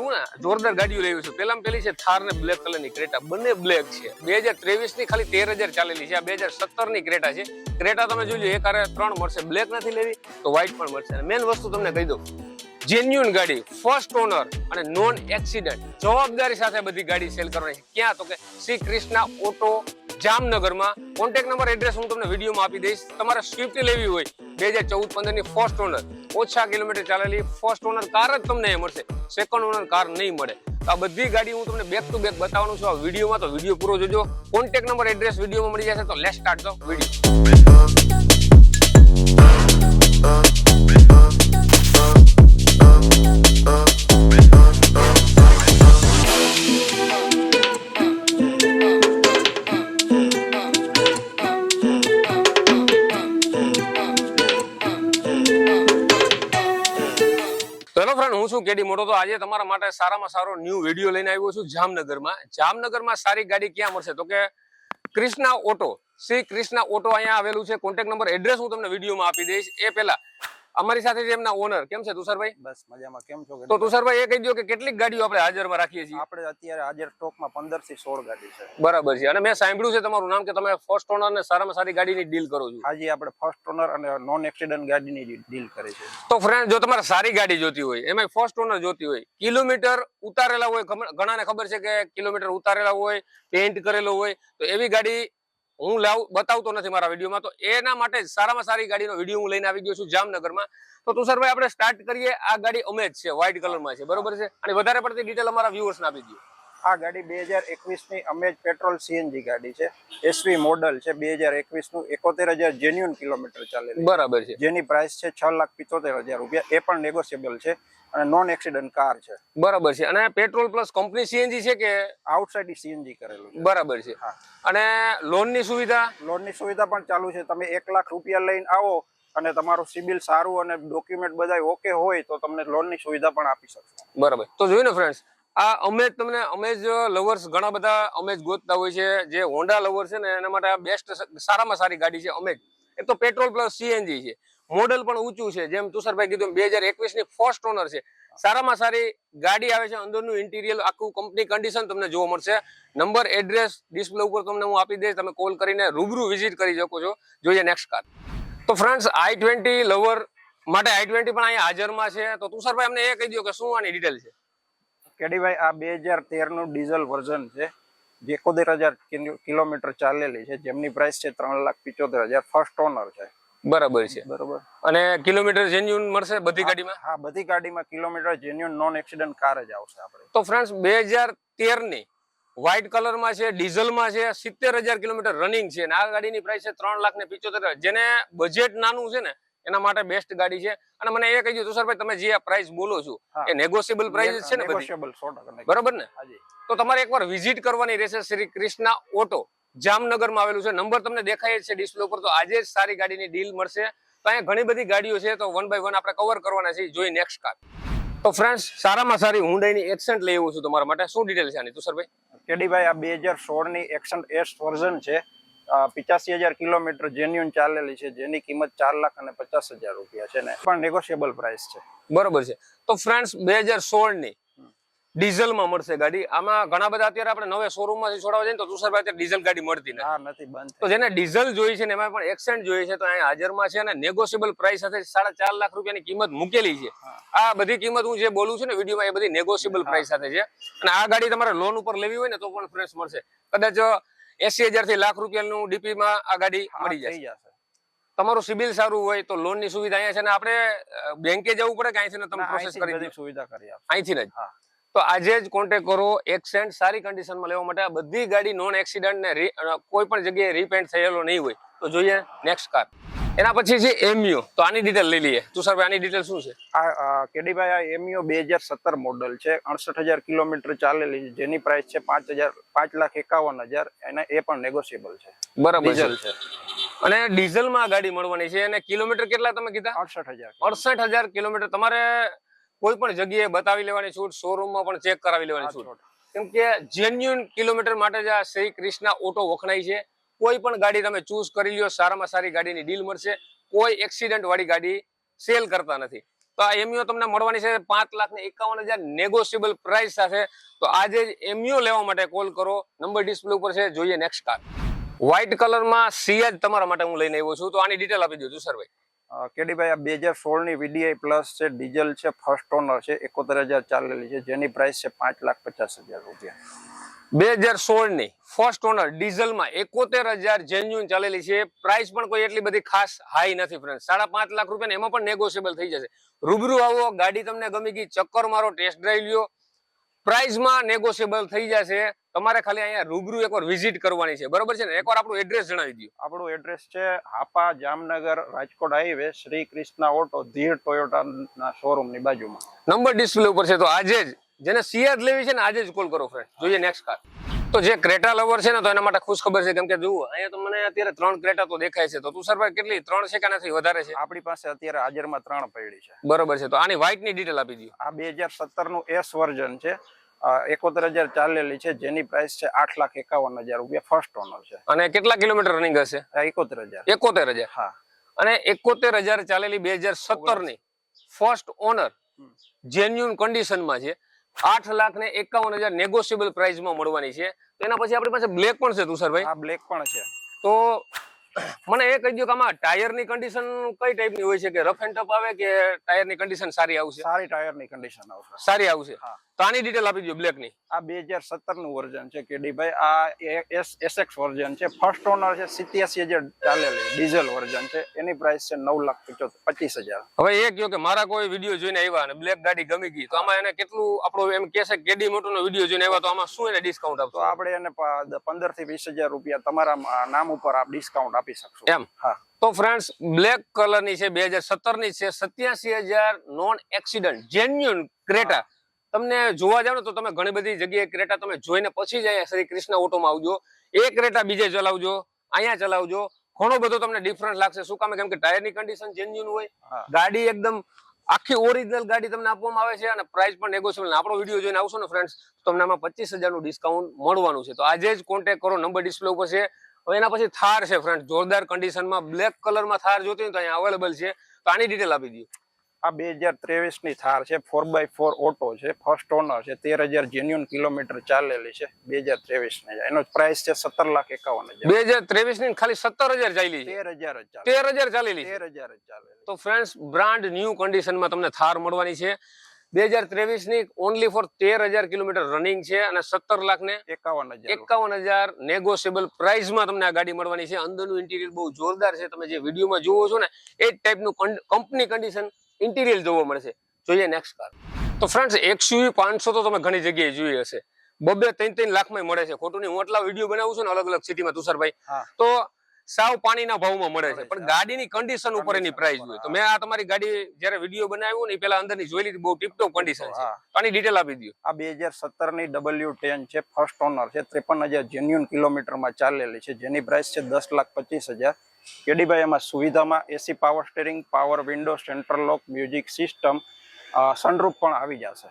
જુઓ ને જોરદાર ગાડીઓ લેવી છું. પેલા પેલી છે થાર ને બ્લેક કલરની ક્રેટા. બંને બ્લેક છે. બે હજાર ત્રેવીસની ખાલી તેર હજાર ચાલેલી છે. આ બે હજાર સત્તરની ક્રેટા છે. ક્રેટા તમે લો, એક ત્રણ મળશે. બ્લેક નથી લેવી, તો વ્હાઈટ પણ મળશે. મેન વસ્તુ તમને કહી દઉં જેન્યુન ગાડી ફર્સ્ટ ઓનર અને નોન એક્સિડન્ટ જવાબદારી સાથે બધી ગાડી સેલ કરવાની ક્યાં? તો કે શ્રી કૃષ્ણા ઓટો જામનગરમાં. કોન્ટેક્ટ નંબર એડ્રેસ હું તમને વિડીયોમાં આપી દઈશ. તમારે સ્વિફ્ટ લેવી હોય, બે હજાર ચૌદ પંદરની ફર્સ્ટ ઓનર ઓછા કિલોમીટર ચાલેલી ફર્સ્ટ ઓનર કાર જ તમને મળશે. સેકન્ડ ઓનર કાર નહીં મળે. આ બધી ગાડી હું તમને બેક ટુ બેક બતાવવાનું છું. આ વિડીયોમાં તો વીડિયો પૂરો જોજો. કોન્ટેક્ટ નંબર એડ્રેસ વિડીયોમાં મળી જશે, તો લેટ સ્ટાર્ટ વીડિયો કેડી મોટો તો આજે તમારા માટે સારામાં સારો ન્યૂ વીડિયો લઈને આવ્યો છું જામનગરમાં. જામનગરમાં સારી ગાડી ક્યાં મળશે? તો કે કૃષ્ણા ઓટો. શ્રી કૃષ્ણા ઓટો અહીંયા આવેલું છે. કોન્ટેક્ટ નંબર એડ્રેસ હું તમને વિડીયોમાં આપી દઈશ. એ પહેલા અમારી સાથે છે એમના ઓનર કેમ છે તુષારભાઈ? બસ મજામાં. કેમ છો તો તુષારભાઈ એ કહી દો કે કેટલીક ગાડીઓ આપણે હાજરમાં રાખીએ છીએ. આપણે અત્યારે હાજર સ્ટોકમાં પંદરથી સોળ ગાડી છે. બરાબર છે. અને મેં સાંભળ્યું છે તમારું નામ કે તમે ફર્સ્ટ ઓનર ને સારામાં સારી ગાડીની ડીલ કરો છો. આજે આપણે ફર્સ્ટ ઓનર અને નોન એક્સિડન્ટ ગાડીની ડીલ કરી છે. તો ફ્રેન્ડ જો તમારે સારી ગાડી જોતી હોય એમાં ફર્સ્ટ ઓનર જોતી હોય કિલોમીટર ઉતારેલા હોય ઘણાને ખબર છે કે કિલોમીટર ઉતારેલા હોય પેન્ટ કરેલો હોય તો એવી ગાડી હું લાવ, બતાવતો નથી મારા વિડીયોમાં, તો એના માટે સારામાં સારી ગાડીનો વીડિયો હું લઈને આવી ગયો છું જામનગરમાં. તો તુષારભાઈ આપણે સ્ટાર્ટ કરીએ. આ ગાડી અમે છે વ્હાઇટ કલરમાં છે. બરોબર છે? અને વધારે પડતી ડિટેલ અમારા વ્યુઅર્સને આપી દઈએ આ ગાડી બે હજાર એકવીસની અમેજ પેટ્રોલ સીએનજી ગાડી છે. એસવી મોડલ છે બે હજાર એકવીસનું એકોતેર હજાર જેન્યુન કિલોમીટર ચાલે બરાબર છે. જેની પ્રાઇસ છે છ લાખ પિત્તોતેર હજાર રૂપિયા. એ પણ નેગોશિયેબલ છે અને નોન એક્સિડન્ટ કાર છે. બરાબર છે. અને પેટ્રોલ પ્લસ કંપની સીએનજી છે કે? આઉટસાઇડ સીએનજી કરેલું બરાબર છે. અને લોનની સુવિધા? લોનની સુવિધા પણ ચાલુ છે. તમે એક લાખ રૂપિયા લઈને આવો અને તમારું સિબિલ સારું અને ડોક્યુમેન્ટ બધા ઓકે હોય તો તમને લોનની સુવિધા પણ આપી શકશો. બરાબર. તો જોયું ને ફ્રેન્ડ્સ આ અમેજ તમને અમેજ લવર્સ ઘણા બધા અમેજ ગોતતા હોય છે જે હોન્ડા લવર છે ને, એના માટે આ બેસ્ટ સારામાં સારી ગાડી છે અમેજ એક તો પેટ્રોલ પ્લસ સીએનજી છે. મોડેલ પણ ઊંચું છે. જેમ તુષારભાઈ કીધું બે હજાર એકવીસની ફર્સ્ટ ઓનર છે. સારામાં સારી ગાડી આવે છે. અંદરનું ઇન્ટિરિયર આખું કંપની કન્ડિશન તમને જોવા મળશે. નંબર એડ્રેસ ડિસ્પ્લે ઉપર તમને હું આપી દઈશ. તમે કોલ કરીને રૂબરૂ વિઝિટ કરી શકો છો. જોઈએ નેક્સ્ટ કાર તો ફ્રેન્ડ્સ આઈ ટ્વેન્ટી લવર માટે આઈ ટ્વેન્ટી પણ અહીંયા હાજરમાં છે. તો તુષારભાઈ અમને એ કહી દો કે શું આની ડિટેલ છે? કેડીભાઈ આ બે હજાર તેરનું ડીઝલ વર્ઝન છે જે એકોતેર હજાર કિલોમીટર ચાલેલી છે જેમની પ્રાઇસ છે ત્રણ લાખ પિચોતેર હજાર ફર્સ્ટ ઓનર છે. બરાબર છે. બરોબર. અને કિલોમીટર જેન્યુન મળશે બધી ગાડીમાં? હા બધી ગાડીમાં kilometre genuine non accident car જ આવશે આપણે. તો ફ્રેન્ડ્સ બે હજાર તેરની વ્હાઇટ કલરમાં છે ડીઝલમાં છે સિત્તેર હજાર કિલોમીટર રનિંગ છે અને આ ગાડીની પ્રાઇસ છે ત્રણ લાખ ને પિચોતેર હજાર. જેને બજેટ નાનું છે ને એના માટે બેસ્ટ ગાડી છે. અને મને એ કહી તુષારભાઈ તમે જે આ પ્રાઇસ બોલો છો એ નેગોશિયેબલ પ્રાઇસ છે ને બધી? બરાબર ને? તો તમારે એકવાર વિઝિટ કરવાની રહેશે શ્રી કૃષ્ણા ઓટો. જામનગરમાં આવેલું છે. નંબર તમને દેખાય છે ડિસ્પ્લે ઉપર. તો આજે જ સારી ગાડીની ડીલ મળશે. તો અહીંયા ઘણી બધી ગાડીઓ છે. તો વન બાય વન આપણે કવર કરવાના છે જોઈ નેક્સ્ટ કાર તો ફ્રેન્ડ્સ સારામાં સારી હુંડાઈની એક્સન્ટ લઈ આવું છું તમારા માટે. શું ડિટેલ છે આની તુષારભાઈ? કેડીભાઈ આ બે હજાર સોળની એક્શન એસ વર્ઝન છે. પિચાસી હજાર કિલોમીટર જેન્યુન ચાલેલી છે જેની કિંમત ચાર લાખ અને પચાસ હજાર રૂપિયા છે ને. પણ નેગોશિયેબલ પ્રાઇસ છે. બરોબર છે. તો ફ્રેન્ડ્સ બે હજાર સોળની ડીઝલમાં મળશે ગાડી. આમાં ઘણા બધા અત્યારે આપણે નવે શોરૂમમાંથી છોડાવવા જઈએ તો તુષારભાઈ અત્યારે ડીઝલ ગાડી મળતી નથી. નથી બંધ તો જેને ડીઝલ જોઈએ છે ને એમાં પણ એક્સેન્ટ જોઈએ છે તો અહીંયા હાજરમાં છે અને નેગોશિયેબલ પ્રાઇસ સાથે સાડા ચાર લાખ રૂપિયાની કિંમત મૂકેલી છે. આ બધી કિંમત હું જે બોલું છું ને વિડીયોમાં એ બધી નેગોશિયેબલ પ્રાઇસ સાથે છે. અને આ ગાડી તમારે લોન ઉપર લેવી હોય ને તો પણ ફ્રેશ મળશે. કદાચ એસી હજારથી લાખ રૂપિયાનું ડીપી માં આ ગાડી મળી જશે. તમારું સિબિલ સારું હોય તો લોનની સુવિધા અહીંયા છે ને આપણે બેંકે જવું પડે કે અહીંથી ને તમે પ્રોસેસ કરી સુવિધા કરી અહીંથી જ. તો આજે જ કોન્ટેક કરો એક્સેન્ટ સારી કન્ડિશનમાં લેવા માટે. આ બધી ગાડી નોન એક્સિડન્ટ ને કોઈ પણ જગ્યાએ રીપેન્ટ થયેલો નહીં હોય. તો જોઈએ નેક્સ્ટ કાર એના પછી છે એમયુ. તો આની ડિટેલ લઈ લઈએ. તુષારભાઈ આની ડિટેલ શું છે? આ કેડીભાઈ આ એમયુ બે હજાર સત્તર મોડલ છે. અડસઠ હજાર કિલોમીટર ચાલેલી છે. જેની પ્રાઇસ છે પાંચ હજાર પાંચ લાખ એકાવન હજાર. અને એ પણ નેગોશિયેબલ છે. બરાબર છે. અને ડીઝલમાં ગાડી મળવાની છે. અને કિલોમીટર કેટલા તમે કીધા? અડસઠ હજાર. અડસઠ હજાર કિલોમીટર. તમારે કોઈ પણ જગ્યાએ બતાવી લેવાની છૂટ શોરૂમમાં પણ ચેક કરાવી લેવાની છૂટ. કેમ કે જેન્યુન કિલોમીટર માટે જ આ શ્રી કૃષ્ણ ઓટો વખણાય છે. કોઈ પણ ગાડી તમે ચૂઝ કરી લ્યો, સારામાં સારી ગાડીની ડીલ મળશે. કોઈ એક્સિડન્ટ વાળી ગાડી સેલ કરતા નથી. તો આ એમયુ તમને મળવાની છે પાંચ લાખ ને એકાવન હજાર નેગોશિયેબલ પ્રાઇસ સાથે. તો આજે એમયુ લેવા માટે કોલ કરો. નંબર ડિસ્પ્લે ઉપર છે. જોઈએ નેક્સ્ટ કાર વ્હાઇટ કલરમાં સિયાજ તમારા માટે હું લઈને આવ્યો છું. તો આની ડિટેલ આપી દો સરભાઈ કેડીભાઈ, આ બે હજાર સોળની વીડીઆઈ પ્લસ છે ડીઝલ છે ફર્સ્ટ ઓનર છે, એકોતેર હજાર ચાલેલી છે. જેની પ્રાઇસ છે પાંચ લાખ પચાસ હજાર રૂપિયા. બે હજાર સોળની ફર્સ્ટ ઓનર ડીઝલમાં એકોતેર હજાર જેન્યુન ચાલેલી છે. પ્રાઇસ પણ કોઈ એટલી બધી ખાસ હાઈ નથી ફ્રેન્ડ સાડા પાંચ લાખ રૂપિયા એમાં પણ નેગોશિયેબલ થઈ જશે. રૂબરૂ આવો ગાડી તમને ગમી ગઈ ચક્કર મારો ટેસ્ટ ડ્રાઈવ લ્યો. પ્રાઇસમાં નેગોશિયેબલ થઈ જશે. તમારે ખાલી અહીંયા રૂબરૂ એકવાર વિઝિટ કરવાની છે. બરોબર છે ને? એકવાર આપણું એડ્રેસ જણાવી દો આપણું એડ્રેસ છે Hapa Jamnagar Rajkot highway Shri Krishna auto Dheer Toyota ના શોરૂમ શોરૂમની બાજુમાં. નંબર ડિસ્પ્લે ઉપર છે. તો આજે જ જેને સિયાજ લેવી છે ને આજે જ કોલ કરો ફ્રેન્ડ જોઈએ નેક્સ્ટ કાર તો જે ક્રેટા લવર છે ને તો એના માટે ખુશ ખબર છે. કેમ કે જુઓ અહીંયા તો મને અત્યારે ત્રણ ક્રેટા તો દેખાય છે. તો તુષારભાઈ કેટલી? ત્રણ છે કે નથી? વધારે છે? આપણી પાસે અત્યારે હાજરમાં ત્રણ પૈડી છે. બરોબર છે. તો આની વ્હાઇટની ડિટેલ આપી દો આ બે હજાર સત્તરનું એસ વર્ઝન છે. એકોતેર હજાર ચાલેલી છે. જેની પ્રાઇસ છે આઠ લાખ એકાવન હજાર રૂપિયા ફર્સ્ટ ઓનર છે. અને કેટલા કિલોમીટર રનિંગ હશે? એકોતેર હજાર. એકોતેર હજાર. હા. અને એકોતેર હજાર ચાલેલી બે હજાર સત્તરની ફર્સ્ટ ઓનર. જેન્યુન કન્ડિશનમાં છે. આઠ લાખ ને એકાવન હજાર નેગોશિયેબલ પ્રાઇસમાં મળવાની છે. તો એના પછી આપણી પાસે બ્લેક પણ છે તુષારભાઈ આ બ્લેક પણ છે. તો મને એ કહી દો કે આમાં ટાયરની કન્ડિશન કઈ ટાઈપની હોય છે? કે રફ એન્ડ ટફ આવે કે ટાયરની કન્ડિશન સારી આવશે? સારી ટાયરની કન્ડિશન આવશે. સારી આવશે. હા. તો આની ડિટેલ આપી દો બ્લેકની. આ બે હજાર સત્તરનું વર્ઝન છે કેડીભાઈ આ એસ એસએક્સ વર્ઝન છે. ફર્સ્ટ ઓનર છે સિત્યાસી હજાર ચાલેલી. ડીઝલ વર્ઝન છે. એની પ્રાઇસ છે નવ લાખ પચીસ હજાર. હવે એ કહ્યું કે મારા કોઈ વીડિયો જોઈને આવ્યા અને બ્લેક ગાડી ગમી ગઈ તો આમાં એને કેટલું આપણો એમ કે છે કેડી મોટોનો વીડિયો જોઈને આવ્યા તો આમાં શું એને ડિસ્કાઉન્ટ આપતો આપશો? આપણે એને પંદરથી વીસ હજાર રૂપિયા તમારા નામ ઉપર આપ ડિસ્કાઉન્ટ આપી શકશો. એમ? હા. તો ફ્રેન્ડ્સ બ્લેક કલરની છે બે હજાર સત્તરની છે સત્યાસી હજાર નોન એક્સિડન્ટ જેન્યુન ક્રેટા તમને જોવા જાવ ને તો તમે ઘણી બધી જગ્યાએ ક્રેટા તમે જોઈને પછી જ શ્રી કૃષ્ણ ઓટોમાં આવજો. એ ક્રેટા બીજે ચલાવજો. અહીંયા ચલાવજો. ઘણો બધો તમને ડિફરન્સ લાગશે. શું કામ? કેમ કે ટાયરની કન્ડિશન જેન્યુન હોય. ગાડી એકદમ આખી ઓરિજિનલ ગાડી તમને આપવામાં આવે છે અને પ્રાઇસ પણ નેગોશિયેબલ આપણો વીડિયો જોઈને આવશો ને ફ્રેન્ડ્સ તમને આમાં પચીસ હજારનું ડિસ્કાઉન્ટ મળવાનું છે. તો આજે જ કોન્ટેક્ટ કરો. નંબર ડિસ્પ્લે ઉપર છે. હવે એના પછી થાર છે ફ્રેન્ડ જોરદાર કન્ડિશનમાં બ્લેક કલરમાં થાર જોતી હોય તો અહીંયા અવેલેબલ છે. તો આની ડિટેલ આપી દો આ બે હજાર ત્રેવીસની થાર છે ફોર બાય ફોર ઓટો છે ફર્સ્ટ ઓનર છે તેર હજાર જેન્યુન કિલોમીટર ચાલેલી છે બે હજાર ત્રેવીસની એનો પ્રાઇસ છે સત્તર લાખ એકાવન હજાર. બે હજાર ત્રેવીસની ખાલી સત્તર હજાર ચાલી તેર હજાર તેર હજાર ચાલેલી તેર હજાર જ ચાલે તો ફ્રેન્ડ્સ બ્રાન્ડ ન્યૂ કન્ડિશનમાં તમને થાર મળવાની છે. બે હજાર ત્રેવીસની ઓનલી ફોર તેર હજાર કિલોમીટર રનિંગ છે અને સત્તર લાખ ને એકાવન હજાર. એકાવન હજાર નેગોશિયેબલ પ્રાઇસમાં તમને આ ગાડી મળવાની છે. અંદરનું ઇન્ટિરિયર બહુ જોરદાર છે. તમે જે વિડીયોમાં જોવો છો ને એ જ ટાઈપનું કંપની કન્ડિશન ઇન્ટિરિયર જોવા મળશે જોઈએ નેક્સ્ટ કાર તો ફ્રેન્ડ્સ એક્સયુવી પાંચસો તો તમે ઘણી જગ્યાએ જોઈ હશે. બબે ત્રણ ત્રણ લાખમાં મળે છે. ખોટું નહીં. હું એટલા વીડિયો બનાવું છું ને અલગ અલગ સિટીમાં તુષારભાઈ. તો સાવ પાણીના ભાવમાં મળે છે. પણ ગાડીની કન્ડિશન ઉપર એની પ્રાઇસ હોય તો મેં આ તમારી ગાડી જયારે વીડિયો બનાવ્યો ને પેલા અંદરની જોઈ લીધી બહુ ટીપટોપ કન્ડિશન છે. આની ડિટેલ આપી દો આ બે હજાર સત્તરની ડબલ્યુ ટેન છે ફર્સ્ટ ઓનર છે ત્રેપન હજાર જેન્યુન કિલોમીટરમાં ચાલેલી છે. જેની પ્રાઇસ છે દસ લાખ પચીસ હજાર. કેડીભાઈ એમાં સુવિધામાં AC power steering power window central lock music system sunroof પણ આવી જશે.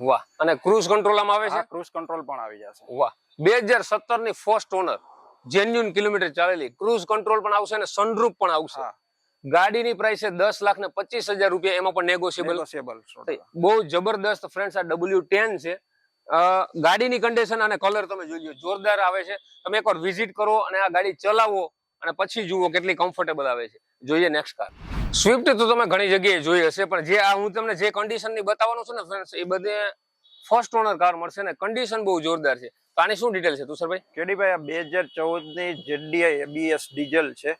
વાહ. અને ક્રુઝ કંટ્રોલ આવે છે? ક્રુઝ કંટ્રોલ પણ આવી જશે. વાહ. બે હજાર સત્તરની ફર્સ્ટ ઓનર જેન્યુન કિલોમીટર ચાલેલી. ક્રૂઝ કંટ્રોલ પણ આવશે અને સનરૂફ પણ આવશે. ગાડીની પ્રાઇસ છે દસ લાખ ને પચીસ હજાર રૂપિયા એમાં પણ નેગોશિયેબલ બહુ જબરદસ્ત ફ્રેન્ડ્સ આ ડબલ્યુ ટેન છે. ગાડીની કન્ડિશન અને કલર તમે જોઈ લો જોરદાર આવે છે. તમે એકવાર વિઝિટ કરો અને આ ગાડી ચલાવો અને પછી જુઓ કેટલી કમ્ફર્ટેબલ આવે છે. જોઈએ નેક્સ્ટ કાર સ્વિફ્ટ તો તમે ઘણી જગ્યાએ જોઈ હશે પણ જે આ હું તમને જે કન્ડિશનની બતાવવાનું છું ને ફ્રેન્ડ્સ એ બધે ફર્સ્ટ ઓનર કાર મળશે ને કન્ડિશન બહુ જોરદાર છે. આની શું ડિટેલ છે તુષારભાઈ? કેડીભાઈ આ બે હજાર ચૌદની જેડીઆઈ એબીએસ ડીઝલ છે.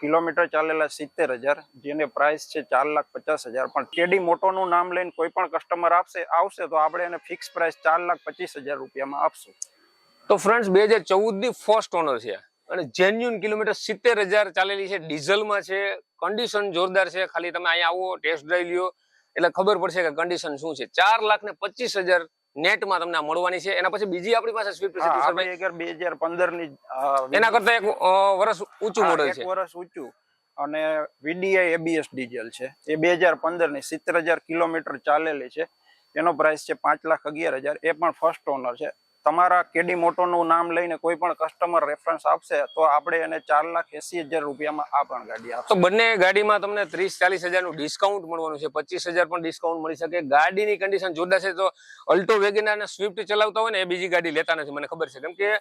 કિલોમીટર ચાલેલા સિત્તેર હજાર જેને પ્રાઇસ છે ચાર લાખ પચાસ હજાર. પણ કેડી મોટોનું નામ લઈને કોઈ પણ કસ્ટમર આપશે આવશે તો આપણે એને ફિક્સ પ્રાઇસ ચાર લાખ પચીસ હજાર રૂપિયામાં આપશું. તો ફ્રેન્ડ્સ બે હજાર ચૌદની ફર્સ્ટ ઓનર છે અને જેન્યુન કિલોમીટર સિત્તેર હજાર ચાલેલી છે ડીઝલમાં છે કન્ડિશન જોરદાર છે. ખાલી તમે અહીંયા આવો ટેસ્ટ ડ્રાઈવ લ્યો. એટલે ખબર પડશે કે કન્ડિશન શું છે. ચાર લાખ ને પચીસ હજાર નેટમાં તમને મળવાની છે. એના પછી બીજી આપણી પાસે સ્વિફ્ટ છે બે હજાર પંદરની એના કરતા એક વર્ષ ઊંચું મોડેલ છે. વર્ષ ઊંચું. અને વીડીઆઈ એબીએસ ડીઝલ છે. એ બે હજાર પંદરની સિત્તેર હજાર કિલોમીટર ચાલેલી છે. એનો પ્રાઇસ છે પાંચ લાખ અગિયાર હજાર. એ પણ ફર્સ્ટ ઓનર છે. તમારા કેડી મોટોનું નામ લઈને કોઈ પણ કસ્ટમર રેફરન્સ આપશે, તો આપણે એને ચાર લાખ એસી હજાર રૂપિયામાં આ પણ ગાડી આપશે. તો બંને ગાડીમાં તમને ત્રીસ ચાલીસ હજારનું ડિસ્કાઉન્ટ મળવાનું છે, પચીસ હજાર પણ ડિસ્કાઉન્ટ મળી શકે. ગાડીની કન્ડિશન જોરદાર છે, તો અલ્ટો વેગેનાર અને સ્વિફ્ટ ચલાવતા હોય ને, એ બીજી ગાડી લેતા નથી, મને ખબર છે. કેમ કે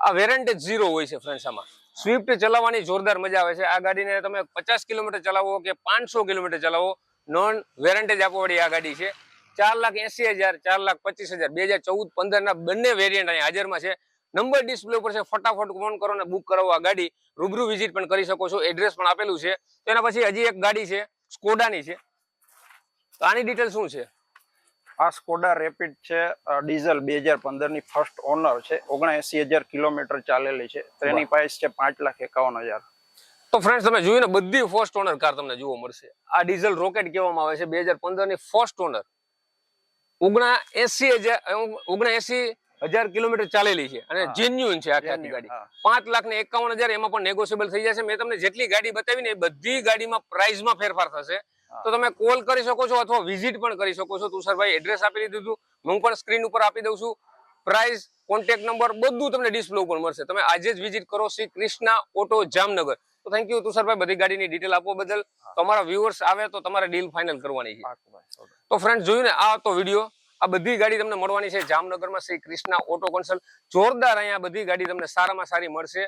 આ વેરંટેજ ઝીરો હોય છે ફ્રેન્ડ્સ આમાં. સ્વિફ્ટ ચલાવવાની જોરદાર મજા આવે છે. આ ગાડીને તમે પચાસ કિલોમીટર ચલાવો કે પાંચસો કિલોમીટર ચલાવો નોન વેરંટેજ આપવાવાળી આ ગાડી છે. ચાર લાખ એસી હજાર ચાર લાખ પચીસ હજાર બે હજાર ચૌદ પંદર ના બંને વેરિયન્ટ અહીંયા હાજરમાં છે. નંબર ડિસ્પ્લે ઉપર છે ફટાફટ ફોન કરો ને બુક કરાવો આ ગાડી. રૂબરૂ વિઝિટ પણ કરી શકો છો એડ્રેસ પણ આપેલું છે. તો એના પછી હજી એક ગાડી છે સ્કોડાની છે. તો આની ડિટેલ શું છે? આ સ્કોડા રેપિડ છે ડીઝલ બે હજાર પંદરની ફર્સ્ટ ઓનર છે ઓગણએસી હજાર કિલોમીટર ચાલેલી છે. તેની પ્રાઇસ છે પાંચ લાખ એકાવન હજાર. તો ફ્રેન્ડ્સ તમે જોયું ને બધી ફર્સ્ટ ઓનર કાર તમને જોવા મળશે. આ ડીઝલ રોકેટ કહેવામાં આવે છે બે હજાર પંદરની ફર્સ્ટ ઓનર ઓગણા એસી હજાર ઓગણા એસી હજાર કિલોમીટર ચાલેલી છે અને જેન્યુન છે આખી આખી ગાડી. પાંચ લાખ ને એકાવન હજાર એમાં પણ નેગોશિયેબલ થઈ જશે. મેં તમને જેટલી ગાડી બતાવી ને એ બધી ગાડીમાં પ્રાઇઝમાં ફેરફાર થશે. તો તમે કોલ કરી શકો છો અથવા વિઝિટ પણ કરી શકો છો. તુષારભાઈ એડ્રેસ આપી દીધું હું પણ સ્ક્રીન ઉપર આપી દઉં છું. પ્રાઇસ કોન્ટેક્ટ નંબર બધું તમને ડિસ્પ્લે ઉપર મળશે. તમે આજે જ વિઝિટ કરો શ્રી કૃષ્ણા ઓટો જામનગર. તો થેન્ક યુ તુષારભાઈ બધી ગાડીની ડિટેલ આપવા બદલ. તમારા વ્યુઅર્સ આવે તો તમારે ડીલ ફાઇનલ કરવાની છે. તો ફ્રેન્ડ જોયું ને આ તો વીડિયો આ બધી ગાડી તમને મળવાની છે. જામનગરમાં શ્રી કૃષ્ણા ઓટો કન્સલ્ટ જોરદાર અહીંયા બધી ગાડી તમને સારામાં સારી મળશે.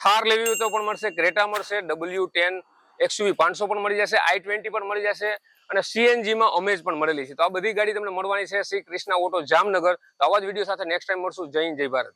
થાર લેવી હોય તો પણ મળશે ક્રેટા મળશે ડબલ્યુ ટેન એક્સયુવી પાંચસો પણ મળી જશે આઈ ટ્વેન્ટી પણ મળી જશે અને સીએનજી માં અમેજ પણ મળેલી છે. તો આ બધી ગાડી તમને મળવાની છે. શ્રી કૃષ્ણા ઓટો જામનગર. તો આવા જ વીડિયો સાથે નેક્સ્ટ ટાઈમ મળશું. જય જય ભારત.